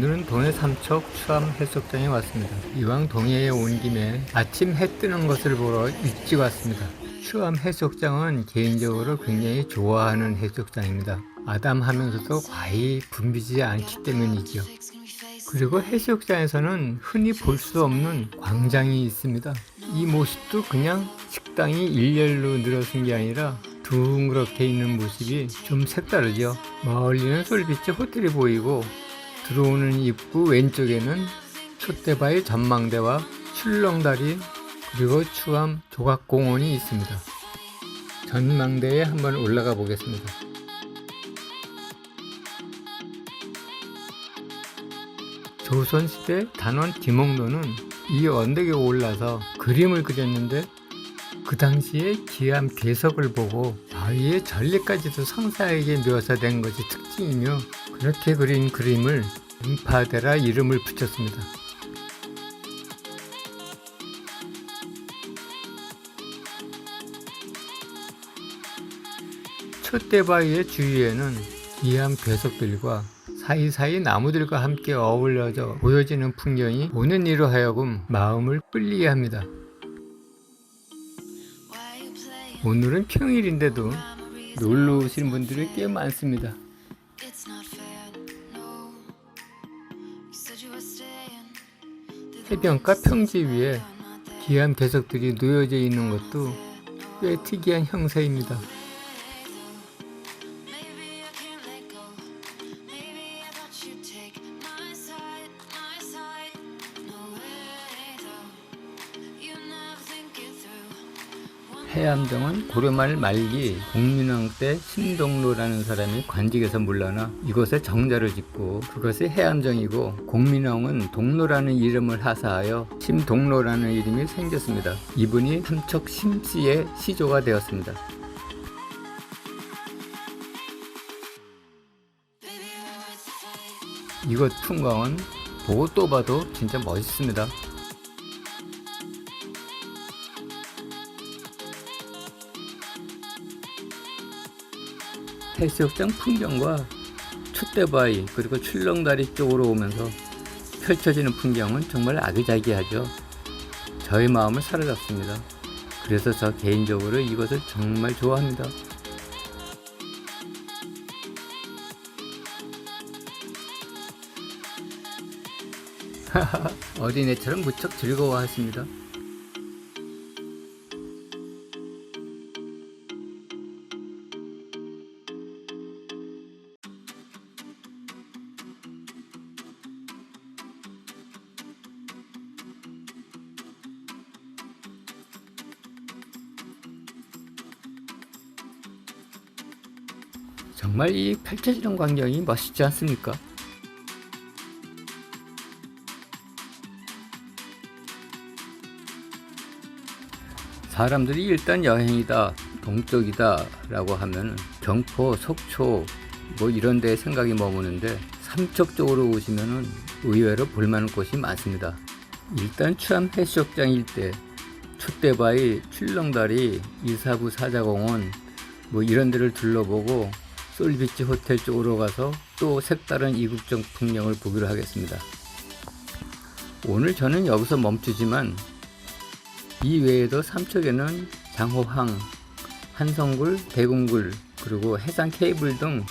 오늘은 동해 삼척 추암 해수욕장에 왔습니다. 이왕 동해에 온 김에 아침 해 뜨는 것을 보러 일찍 왔습니다. 추암 해수욕장은 개인적으로 굉장히 좋아하는 해수욕장입니다. 아담하면서도 과히 붐비지 않기 때문이죠. 그리고 해수욕장에서는 흔히 볼 수 없는 광장이 있습니다. 이 모습도 그냥 식당이 일렬로 늘어선 게 아니라 둥그렇게 있는 모습이 좀 색다르죠. 멀리는 솔비치 호텔이 보이고 들어오는 입구 왼쪽에는 촛대바위 전망대와 출렁다리 그리고 추암 조각공원이 있습니다. 전망대에 한번 올라가 보겠습니다. 조선시대 단원 김홍도는 이 언덕에 올라서 그림을 그렸는데 그 당시에 기암 괴석을 보고 바위의 전리까지도 상세하게 묘사된 것이 특징이며 그렇게 그린 그림을 인파데라 이름을 붙였습니다. 촛대바위의 주위에는 기암 괴석들과 사이사이 나무들과 함께 어울려져 보여지는 풍경이 보는 이로 하여금 마음을 끌리게 합니다. 오늘은 평일인데도 놀러 오시는 분들이 꽤 많습니다. 해변가 평지 위에 기암 괴석들이 놓여져 있는 것도 꽤 특이한 형태입니다. 해암정은 고려말 말기 공민왕 때 심동로라는 사람이 관직에서 물러나 이곳에 정자를 짓고 그것이 해암정이고 공민왕은 동로라는 이름을 하사하여 심동로라는 이름이 생겼습니다. 이분이 삼척 심씨의 시조가 되었습니다. 이곳 풍광은 보고 또 봐도 진짜 멋있습니다. 해수욕장 풍경과 촛대바위 그리고 출렁다리 쪽으로 오면서 펼쳐지는 풍경은 정말 아기자기하죠. 저의 마음을 사로잡습니다. 그래서 저 개인적으로 이것을 정말 좋아합니다. 어린애처럼 무척 즐거워하십니다. 정말 이 펼쳐지는 광경이 멋있지 않습니까? 사람들이 일단 여행이다, 동쪽이다 라고 하면 경포, 속초 뭐 이런 데 생각이 머무는데 삼척 쪽으로 오시면은 의외로 볼만한 곳이 많습니다. 일단 추암 해수욕장 일대, 촛대바위, 출렁다리, 이사부 사자공원 뭐 이런 데를 둘러보고 솔비치 호텔 쪽으로 가서 또 색다른 이국적 풍경을 보기로 하겠습니다. 오늘 저는 여기서 멈추지만 이 외에도 삼척에는 장호항, 한성굴, 대궁굴, 그리고 해상 케이블 등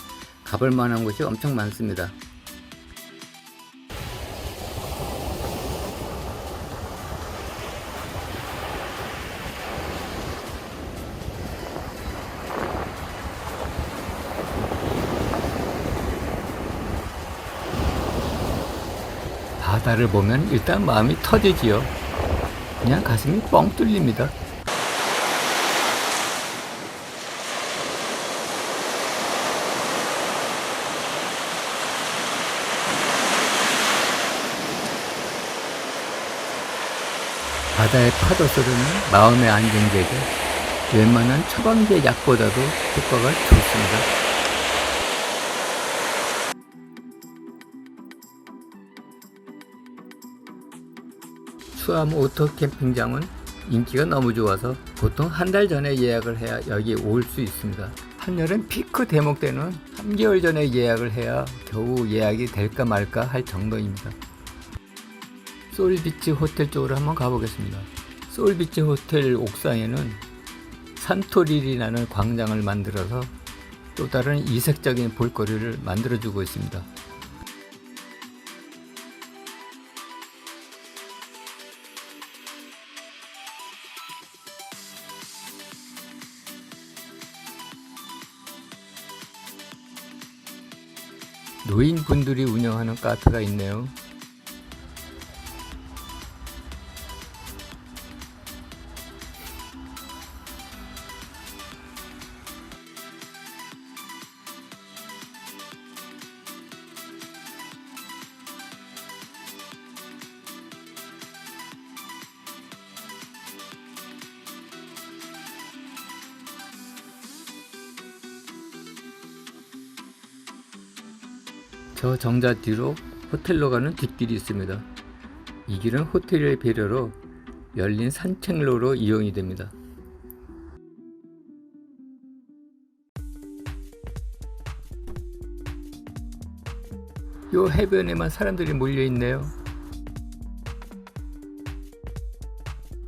가볼 만한 곳이 엄청 많습니다. 바다를 보면 일단 마음이 터지지요. 그냥 가슴이 뻥 뚫립니다. 바다의 파도 소리는 마음의 안정제고 웬만한 처방제 약보다도 효과가 좋습니다. 수암 오토 캠핑장은 인기가 너무 좋아서 보통 한 달 전에 예약을 해야 여기 올 수 있습니다. 한여름 피크 대목 때는 3개월 전에 예약을 해야 겨우 예약이 될까 말까 할 정도입니다. 소울비치 호텔 쪽으로 한번 가보겠습니다. 소울비치 호텔 옥상에는 산토리리라는 광장을 만들어서 또 다른 이색적인 볼거리를 만들어주고 있습니다. 노인분들이 운영하는 카페가 있네요. 저 정자 뒤로 호텔로 가는 뒷길이 있습니다. 이 길은 호텔의 배려로 열린 산책로로 이용이 됩니다. 요 해변에만 사람들이 몰려 있네요.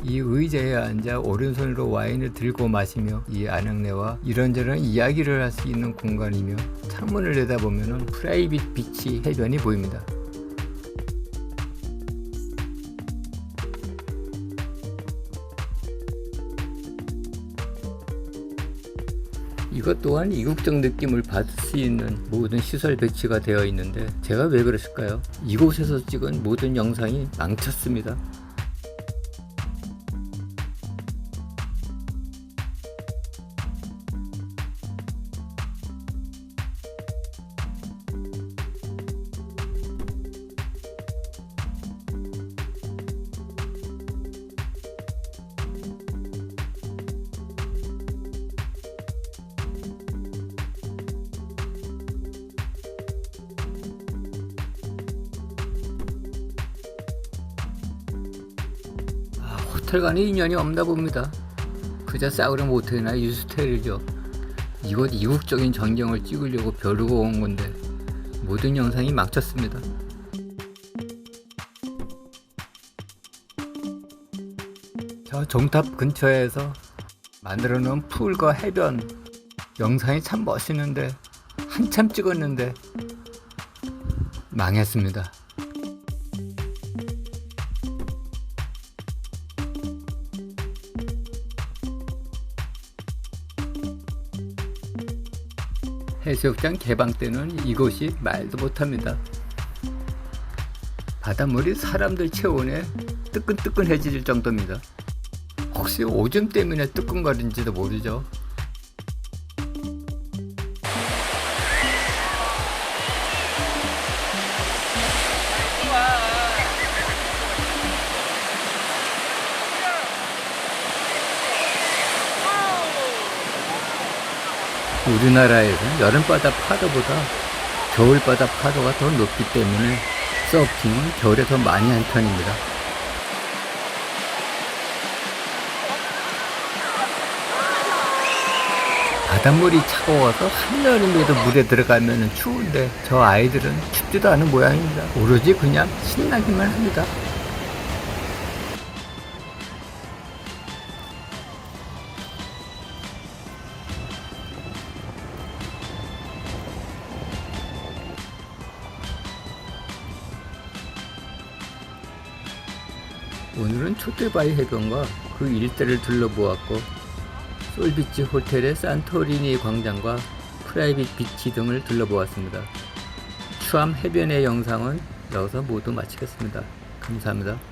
이 의자에 앉아 오른손으로 와인을 들고 마시며 이 안양내와 이런저런 이야기를 할 수 있는 공간이며 창문을 내다보면 프라이빗 비치 해변이 보입니다. 이것 또한 이국적 느낌을 받을 수 있는 모든 시설 배치가 되어 있는데 제가 왜 그랬을까요? 이곳에서 찍은 모든 영상이 망쳤습니다. 아, 호텔과는 인연이 없나 봅니다. 그저 싸우려 못해나 유스테일이죠. 이곳 이국적인 전경을 찍으려고 벼르고 온 건데 모든 영상이 막혔습니다. 저 종탑 근처에서 만들어 놓은 풀과 해변 영상이 참 멋있는데 한참 찍었는데 망했습니다. 해수욕장 개방 때는 이곳이 말도 못합니다. 바닷물이 사람들 체온에 뜨끈뜨끈해질 정도입니다. 혹시 오줌 때문에 뜨끈거린지도 모르죠. 우리나라에서 여름바다 파도보다 겨울바다 파도가 더 높기 때문에 서핑은 겨울에 더 많이 한 편입니다. 바닷물이 차가워서 한여름에도 물에 들어가면 추운데 저 아이들은 춥지도 않은 모양입니다. 오로지 그냥 신나기만 합니다. 오늘은 초대바위 해변과 그 일대를 둘러보았고 솔비치 호텔의 산토리니 광장과 프라이빗 비치 등을 둘러보았습니다. 추암 해변의 영상은 여기서 모두 마치겠습니다. 감사합니다.